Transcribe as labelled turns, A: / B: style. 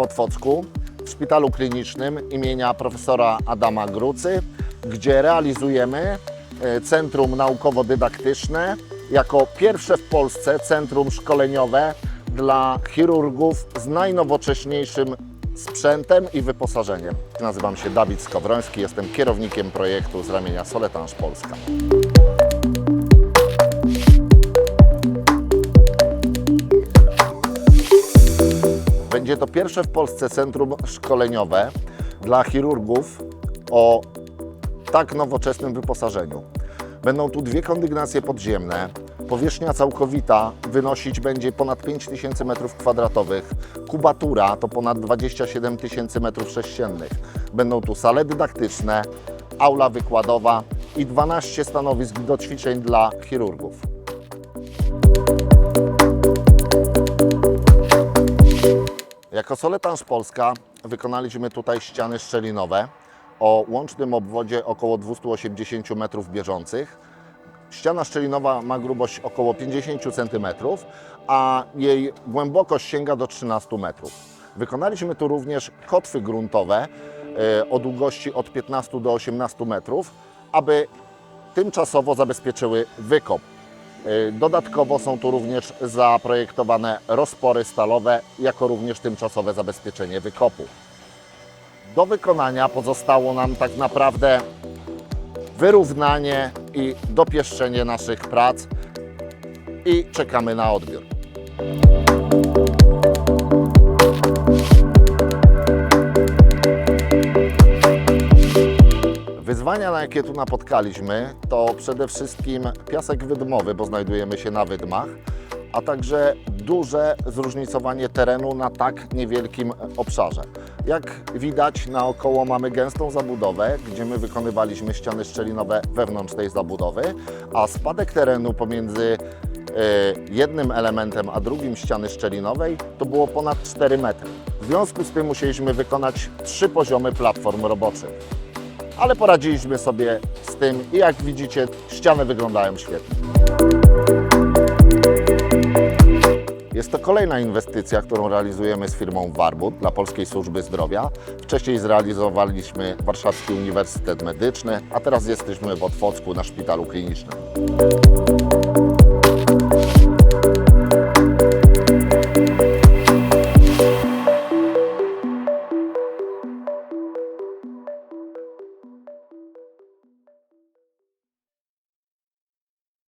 A: Otwocku, w Szpitalu Klinicznym imienia profesora Adama Grucy, gdzie realizujemy e, Centrum Naukowo-Dydaktyczne jako pierwsze w Polsce centrum szkoleniowe dla chirurgów z najnowocześniejszym sprzętem i wyposażeniem. Nazywam się Dawid Skowroński, jestem kierownikiem projektu z ramienia Soletanż Polska. Będzie to pierwsze w Polsce centrum szkoleniowe dla chirurgów o tak nowoczesnym wyposażeniu. Będą tu dwie kondygnacje podziemne. Powierzchnia całkowita wynosić będzie ponad 5000 m2. Kubatura to ponad 27 tysięcy m3. Będą tu sale dydaktyczne, aula wykładowa i 12 stanowisk do ćwiczeń dla chirurgów. Jako Soletanż Polska wykonaliśmy tutaj ściany szczelinowe o łącznym obwodzie około 280 metrów bieżących. Ściana szczelinowa ma grubość około 50 cm, a jej głębokość sięga do 13 metrów. Wykonaliśmy tu również kotwy gruntowe e, o długości od 15 do 18 metrów, aby tymczasowo zabezpieczyły wykop. Y, Dodatkowo są tu również zaprojektowane rozpory stalowe, jako również tymczasowe zabezpieczenie wykopu. Do wykonania pozostało nam tak naprawdę wyrównanie i dopieszczenie naszych prac i czekamy na odbiór. Wyzwania, na jakie tu napotkaliśmy, to przede wszystkim piasek wydmowy, bo znajdujemy się na wydmach, a także duże zróżnicowanie terenu na tak niewielkim obszarze. Jak widać, naokoło mamy gęstą zabudowę, gdzie my wykonywaliśmy ściany szczelinowe wewnątrz tej zabudowy, a spadek terenu pomiędzy e, jednym elementem a drugim ściany szczelinowej to było ponad 4 metry. W związku z tym musieliśmy wykonać trzy poziomy platform roboczych ale poradziliśmy sobie z tym i jak widzicie, ściany wyglądają świetnie. Jest to kolejna inwestycja, którą realizujemy z firmą Warbut dla Polskiej Służby Zdrowia. Wcześniej zrealizowaliśmy Warszawski Uniwersytet Medyczny, a teraz jesteśmy w Otwocku na Szpitalu Klinicznym.